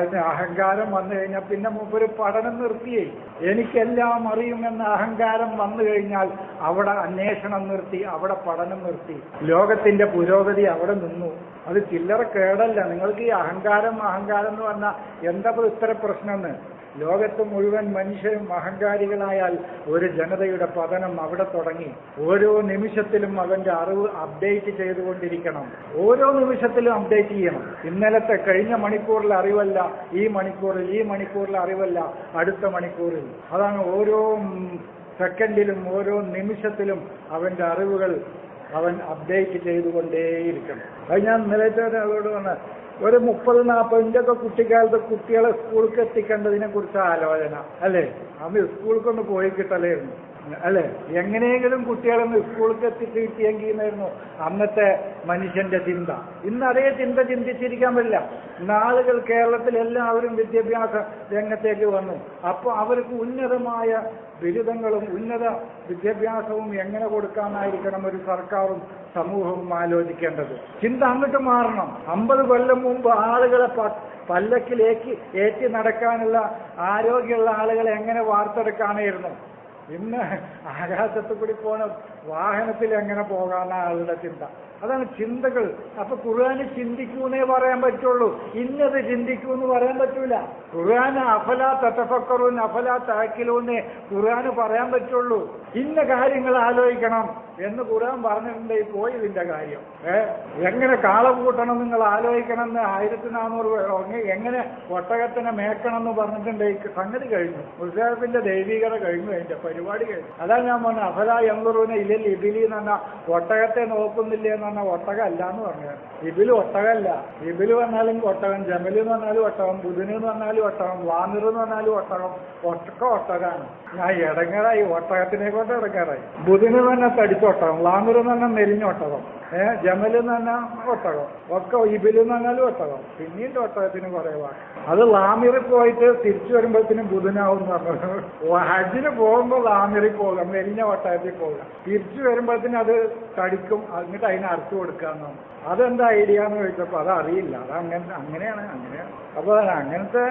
അതിന് അഹങ്കാരം വന്നു കഴിഞ്ഞാൽ പിന്നെ മൂപ്പര് പഠനം നിർത്തിയേ. എനിക്കെല്ലാം അറിയുമെന്ന അഹങ്കാരം വന്നു കഴിഞ്ഞാൽ അവിടെ അന്വേഷണം നിർത്തി അവിടെ പഠനം നിർത്തി. ലോകത്തിന്റെ പുരോഗതി അവിടെ നിന്നു. അത് ചില്ലറ കേടല്ല. നിങ്ങൾക്ക് ഈ അഹങ്കാരം അഹങ്കാരം എന്ന് പറഞ്ഞാൽ എന്താ ഇത്ര പ്രശ്നമെന്ന്? ലോകത്ത് മുഴുവൻ മനുഷ്യരും അഹങ്കാരികളായാൽ ഒരു ജനതയുടെ പതനം അവിടെ തുടങ്ങി. ഓരോ നിമിഷത്തിലും അവന്റെ അറിവ് അപ്ഡേറ്റ് ചെയ്തുകൊണ്ടിരിക്കണം. ഓരോ നിമിഷത്തിലും അപ്ഡേറ്റ് ചെയ്യണം. ഇന്നലത്തെ കഴിഞ്ഞ മണിക്കൂറിലെ അറിവല്ല ഈ മണിക്കൂറിൽ ഈ മണിക്കൂറിലെ അറിവല്ല അടുത്ത മണിക്കൂറിൽ. അതാണ് ഓരോ സെക്കൻഡിലും ഓരോ നിമിഷത്തിലും അവന്റെ അറിവുകൾ അവൻ അപ്ഡേറ്റ് ചെയ്തുകൊണ്ടേയിരിക്കണം. അത് ഞാൻ നിലത്തെ അതോട് പറഞ്ഞ ഒരു മുപ്പത് നാൽപ്പതിന്റെ ഒക്കെ കുട്ടിക്കാലത്ത് കുട്ടികളെ സ്കൂളിൽ എത്തിക്കേണ്ടതിനെ കുറിച്ച് ആലോചന. അല്ലേ? അന്ന് സ്കൂൾക്കൊന്ന് പോയി കിട്ടലായിരുന്നു. അല്ലെ? എങ്ങനെയെങ്കിലും കുട്ടികളൊന്ന് സ്കൂളിൽ എത്തിച്ച് കിട്ടിയെങ്കിൽ എന്നായിരുന്നു അന്നത്തെ മനുഷ്യന്റെ ചിന്ത. ഇന്ന് അതേ ചിന്ത ചിന്തിച്ചിരിക്കാൻ പറ്റില്ല. നാളുകൾ കേരളത്തിൽ എല്ലാവരും വിദ്യാഭ്യാസ രംഗത്തേക്ക് വന്നു. അപ്പോൾ അവർക്ക് ഉന്നതമായ ബിരുദങ്ങളും ഉന്നത വിദ്യാഭ്യാസവും എങ്ങനെ കൊടുക്കാമെന്നായിരിക്കണം ഒരു സർക്കാരും സമൂഹവും ആലോചിക്കേണ്ടത്? ചിന്ത അങ്ങോട്ട് മാറണം. അമ്പത് കൊല്ലം മുമ്പ് ആളുകളെ പല്ലക്കിലേക്ക് ഏറ്റി നടക്കാനുള്ള ആരോഗ്യമുള്ള ആളുകളെ എങ്ങനെ വാർത്തെടുക്കാനായിരുന്നു? ഇന്ന് ആകാശത്ത് കൂടി പോണ വാഹനത്തിൽ എങ്ങനെ പോകാന്ന ആളുടെ ചിന്ത. അതാണ് ചിന്തകൾ. അപ്പൊ ഖുർആാന് ചിന്തിക്കൂന്നേ പറയാൻ പറ്റുള്ളൂ. ഇന്നത് ചിന്തിക്കൂ എന്ന് പറയാൻ പറ്റൂല. ഖുർആൻ അഫല തത്തഫക്കറൂന്ന് അഫല താക്കിലൂന്നേ ഖുർആാന് പറയാൻ പറ്റുള്ളൂ. ഇന്ന കാര്യങ്ങൾ ആലോചിക്കണം എന്ന് ഖുർആൻ പറഞ്ഞിട്ടുണ്ടെങ്കിൽ പോയി ഇതിന്റെ കാര്യം. ഏ? എങ്ങനെ കാള കൂട്ടണം നിങ്ങൾ ആലോചിക്കണം എന്ന് ആയിരത്തി നാനൂറ് എങ്ങനെ ഒട്ടകത്തിനെ മേക്കണം എന്ന് പറഞ്ഞിട്ടുണ്ടെങ്കിൽ സംഗതി കഴിഞ്ഞു. ഉത്സവത്തിന്റെ ദൈവികത കഴിഞ്ഞു. അതിന്റെ പരിപാടി കഴിഞ്ഞു. അതാണ് ഞാൻ പറഞ്ഞു അഫല എന്നുറൂനെ ഇല്ല ഇബിലി എന്ന് പറഞ്ഞാൽ ഒട്ടകത്തെ നോക്കുന്നില്ല എന്ന് പറഞ്ഞാൽ ഒട്ടകം അല്ല എന്ന് പറഞ്ഞു ഇബിൽ ഒട്ടകമല്ല. ഇബിൽ പറഞ്ഞാലും ഒട്ടകം ജമലി എന്ന് പറഞ്ഞാലും ഒട്ടകം ബുധന് എന്ന് പറഞ്ഞാലും ഒട്ടകം വാനിർ എന്ന് പറഞ്ഞാലും ഒട്ടകം ഒട്ടക്ക ഒട്ടകാണ്. ഞാൻ ഇടങ്ങറായി ഒട്ടകത്തിനെ കൊണ്ട് ഇടങ്ങറായി. ബുധന് പറഞ്ഞാൽ തടിച്ചൊട്ടകം വാനിർ എന്ന് പറഞ്ഞാൽ മെലിഞ്ഞ ഒട്ടകം. ഏഹ് ജമൽ എന്ന് പറഞ്ഞാൽ ഒട്ടകം. ഒക്കെ ഇബിൽ എന്ന് പറഞ്ഞാലും ഒട്ടകം. പിന്നീട് ഒട്ടകത്തിന് കുറെ വാക്ക്. അത് ലാമിറിൽ പോയിട്ട് തിരിച്ചു വരുമ്പോഴത്തേനും ബുധനാവും എന്ന് പറഞ്ഞു. ഹജ്ജിന് പോകുമ്പോൾ ലാമിറിൽ പോകാം. മെലിഞ്ഞ ഒട്ടകത്തിൽ പോകാം. തിരിച്ചു വരുമ്പോഴത്തേനും അത് തടിക്കും. എന്നിട്ട് അതിനെ അറുത്ത് കൊടുക്കാന്നാണ് അതെന്താ ഐഡിയ എന്ന് ചോദിച്ചപ്പോൾ അത് അറിയില്ല അത് അങ്ങനെ അങ്ങനെയാണ് അങ്ങനെയാണ്. അപ്പൊ അങ്ങനത്തെ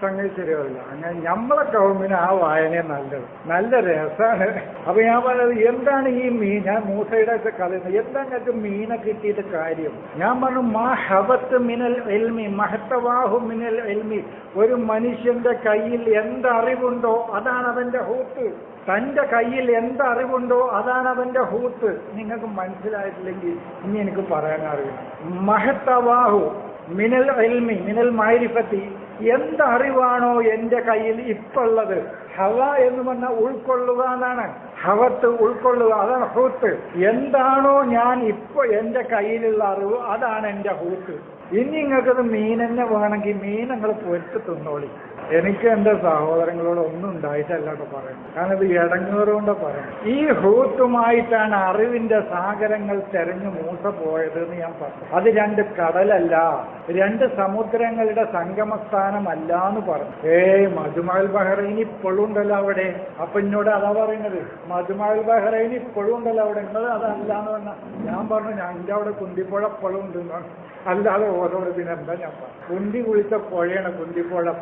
സംഗതി ശരിയാവില്ല അങ്ങനെ നമ്മളെ കൗമിന് ആ വായന നല്ലത്. നല്ല രസമാണ്. അപ്പൊ ഞാൻ പറഞ്ഞത് എന്താണ് ഈ മീൻ ഞാൻ മൂസയുടെ കളയുന്നത് എന്താ ഞങ്ങൾക്ക് മീനെ കിട്ടിയിട്ട് കാര്യം? ഞാൻ പറഞ്ഞു മാ ഹവത്ത് മിനൽ എൽമി മഹത്തവാഹു മിനൽ എൽമി. ഒരു മനുഷ്യന്റെ കയ്യിൽ എന്തറിവുണ്ടോ അതാണ് അവന്റെ ഹൂത്ത് തന്റെ കയ്യിൽ എന്തറിവുണ്ടോ അതാണ് അവന്റെ ഹൂത്ത് നിങ്ങൾക്ക് മനസ്സിലായിട്ടില്ലെങ്കിൽ ഇനി എനിക്ക് പറയാൻ അറിയണം മഹത്തവാഹു മിനൽ എൽമി മിനൽ മാരിഫത്തി എന്തറിവാണോ എന്റെ കയ്യിൽ ഇപ്പുള്ളത്? ഹവ എന്ന് പറഞ്ഞാൽ ഉൾക്കൊള്ളുക എന്നാണ്. ഹവത്ത് ഉൾക്കൊള്ളുക അതാണ് ഹൂത്ത്. എന്താണോ ഞാൻ ഇപ്പൊ എന്റെ കയ്യിലുള്ള അറിവ് അതാണ് എന്റെ ഹൂത്ത്. ഇനി നിങ്ങൾക്കത് മീനെന്നെ വേണമെങ്കിൽ മീൻ നിങ്ങൾ തിന്നോളി. എനിക്ക് എന്റെ സഹോദരങ്ങളോട് ഒന്നും ഉണ്ടായിട്ടല്ല കേട്ടോ പറയുന്നത്. കാരണം ഇത് ഇടങ്ങേറുകൊണ്ട് പറയുന്നത്. ഈ ഹൂത്തുമായിട്ടാണ് അറിവിന്റെ സാഗരങ്ങൾ തെരഞ്ഞു മൂസ പോയത് എന്ന് ഞാൻ പറഞ്ഞു. അത് രണ്ട് കടലല്ല രണ്ട് സമുദ്രങ്ങളുടെ സംഗമസ്ഥാനമല്ല എന്ന് പറഞ്ഞു. ഏയ് മധുമൽ ബഹ്റൈൻ ഇപ്പോഴും ഉണ്ടല്ലോ അവിടെ. അപ്പൊ എന്നോട് അതാ പറയുന്നത്. മധുമൽ ബഹ്റൈൻ ഇപ്പോഴും ഉണ്ടല്ലോ അവിടെ. എന്നത് അതല്ല എന്ന് പറഞ്ഞാൽ ഞാൻ പറഞ്ഞു ഞാൻ എന്റെ അവിടെ കുന്തിപ്പുഴ ഇപ്പോഴും ഉണ്ട് അല്ലാതെ ഓരോട് എന്താ ഞാൻ പറഞ്ഞു. കുന്തി കുളിച്ച പുഴയാണ് കുന്തിപ്പുഴ.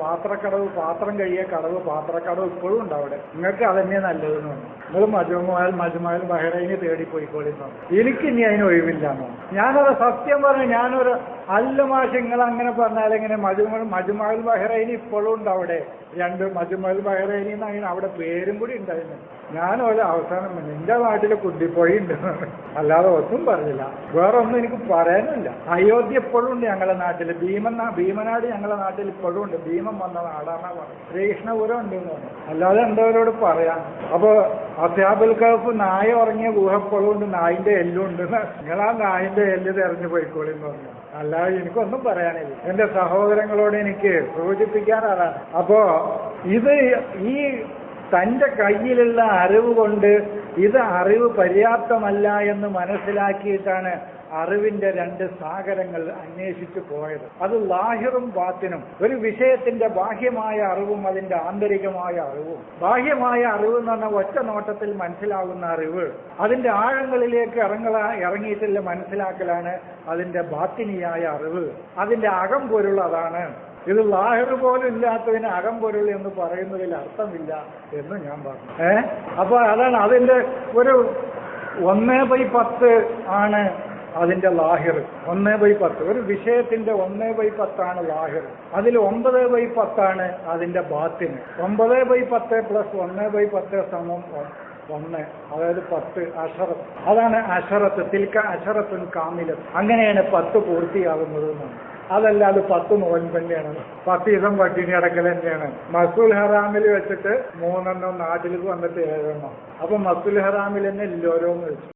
പാത്രക്കടവ് പാത്രം കഴിയ കടവ് പാത്രക്കടവ് ഇപ്പോഴും ഉണ്ട് അവിടെ. നിങ്ങൾക്ക് അതന്നെ നല്ലതെന്ന് പറഞ്ഞു നിങ്ങൾ മജുമാൽ മജുമാൽ ബഹ്റൈനെ തേടി പോയിക്കോളിന്നോ എനിക്ക് ഇനി അതിന് ഒഴിവില്ലാന്നോ ഞാനത് സത്യം പറഞ്ഞു ഞാനൊരു അല്ല മാഷ് നിങ്ങൾ അങ്ങനെ പറഞ്ഞാൽ എങ്ങനെ മജുമൽ മജുമാൽ ബഹ്റൈൻ ഇപ്പോഴും ഉണ്ട് അവിടെ. രണ്ട് മജുമാൽ വയറേരി എന്നങ്ങനെ അവിടെ പേരും കൂടി ഉണ്ടായിരുന്നു. ഞാൻ ഒരു അവസാനം നിന്റെ നാട്ടിൽ കുട്ടിപ്പോയി ഉണ്ട്. അല്ലാതെ ഒന്നും പറഞ്ഞില്ല. വേറെ ഒന്നും എനിക്ക് പറയാനില്ല അയോധ്യ ഇപ്പോഴും ഉണ്ട് ഞങ്ങളുടെ നാട്ടിൽ ഭീമൻ ഭീമനാട് ഞങ്ങളുടെ നാട്ടിൽ ഇപ്പോഴും ഉണ്ട്. ഭീമൻ വന്ന നാടാണ് ശ്രീകൃഷ്ണപുരം ഉണ്ട് എന്ന് പറഞ്ഞു. അല്ലാതെ എന്തവരോട് പറയാം അപ്പൊ അത്യാബുൽ കഫ് നായ ഉറങ്ങിയ ഗുഹ ഇപ്പോഴും ഉണ്ട്. നായിന്റെ എല്ലുണ്ട് നിങ്ങൾ ആ നായിന്റെ എല്ല് തെരഞ്ഞു പോയിക്കോളിന്ന് പറഞ്ഞു. അല്ലാതെ എനിക്കൊന്നും പറയാനില്ല. എന്റെ സഹോദരങ്ങളോട് എനിക്ക് സൂചിപ്പിക്കാനാണ് അപ്പോ ഇത് ഈ തന്റെ കയ്യിലുള്ള അറിവ് കൊണ്ട് ഇത് അറിവ് പര്യാപ്തമല്ല എന്ന് മനസ്സിലാക്കിയിട്ടാണ് അറിവിന്റെ രണ്ട് സാഗരങ്ങൾ അന്വേഷിച്ചു പോയത്. അത് ലാഹിറും ബാത്തിനും ഒരു വിഷയത്തിന്റെ ബാഹ്യമായ അറിവും അതിന്റെ ആന്തരികമായ അറിവും. ബാഹ്യമായ അറിവ് എന്ന് പറഞ്ഞ ഒറ്റ നോട്ടത്തിൽ മനസ്സിലാകുന്ന അറിവ്. അതിന്റെ ആഴങ്ങളിലേക്ക് ഇറങ്ങ ഇറങ്ങിയിട്ടുള്ള മനസ്സിലാക്കലാണ് അതിന്റെ ബാത്തിനിയായ അറിവ്. അതിന്റെ അകം പോലുള്ളതാണ് ഇത് ലാഹിർ പോലും ഇല്ലാത്തതിന് അകം പൊരുൾ എന്ന് പറയുന്നതിൽ അർത്ഥമില്ല എന്ന് ഞാൻ പറഞ്ഞു. ഏഹ് അപ്പൊ അതാണ് അതിന്റെ ഒരു ഒന്നേ ബൈ പത്ത് ആണ് അതിന്റെ ലാഹിർ. ഒന്നേ ബൈ പത്ത്. ഒരു വിഷയത്തിന്റെ ഒന്നേ ബൈ പത്താണ് ലാഹിർ. അതിൽ ഒമ്പത് ബൈ പത്താണ് അതിന്റെ ബാത്തിന് ഒമ്പത് ബൈ പത്ത് പ്ലസ് ഒന്നേ ബൈ പത്ത് സമം ഒന്ന്. അതായത് പത്ത് അഷറത്ത്. അതാണ് അഷറത്ത്. തിൽക്ക അഷറത്തും കാമിലും അങ്ങനെയാണ് പത്ത് പൂർത്തിയാകുന്നത് അതല്ലാതെ പത്ത് നോൻപ് തന്നെയാണ്. പത്ത് ദിവസം പട്ടിണി അടക്കൽ തന്നെയാണ്. മസൂൽ ഹറാമിൽ വെച്ചിട്ട് മൂന്നെണ്ണം നാട്ടിലേക്ക് വന്നിട്ട് ഏഴെണ്ണം. അപ്പൊ മസൂൽ ഹറാമിൽ തന്നെ ഇല്ലോരോന്ന് വെച്ചു.